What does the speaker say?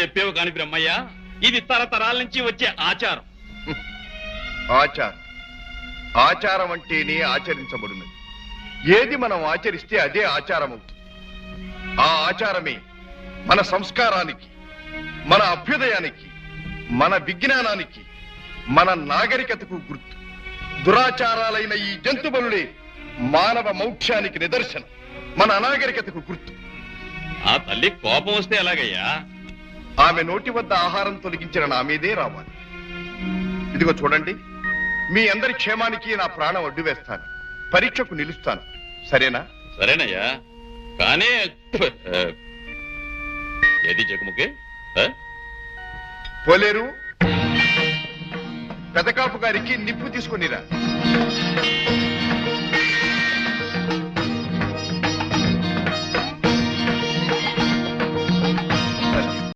చెప్పేవు కాని బ్రహ్మయ్య ఇది తరతరాల నుంచి వచ్చే ఆచారం. ఆచారం. ఆచారం అంటేనే ఆచరించబడినది ఏది మనం ఆచరిస్తే అదే ఆచారం అవుతుంది ఆ ఆచారమే మన సంస్కారానికి మన అభ్యుదయానికి మన విజ్ఞానానికి మన నాగరికతకు గుర్తు. దురాచారాలైన ఈ జంతుబలులే మానవ మౌఢ్యానికి నిదర్శనం మన అనాగరికతకు గుర్తు. ఆ తల్లి కోపం వస్తే ఎలాగయ్యా? ఆమె నోటి వద్ద ఆహారం తొలగించిన నా మీదే రావాలి. ఇదిగో చూడండి మీ అందరి క్షేమానికి నా ప్రాణం అడ్డు వేస్తాను పరీక్షకు నిలుస్తాను. సరేనా? సరేనయ్యా. కానీ ఏది ఆ? పోలేరు. పెదకాపు గారికి నిప్పు తీసుకునిరా.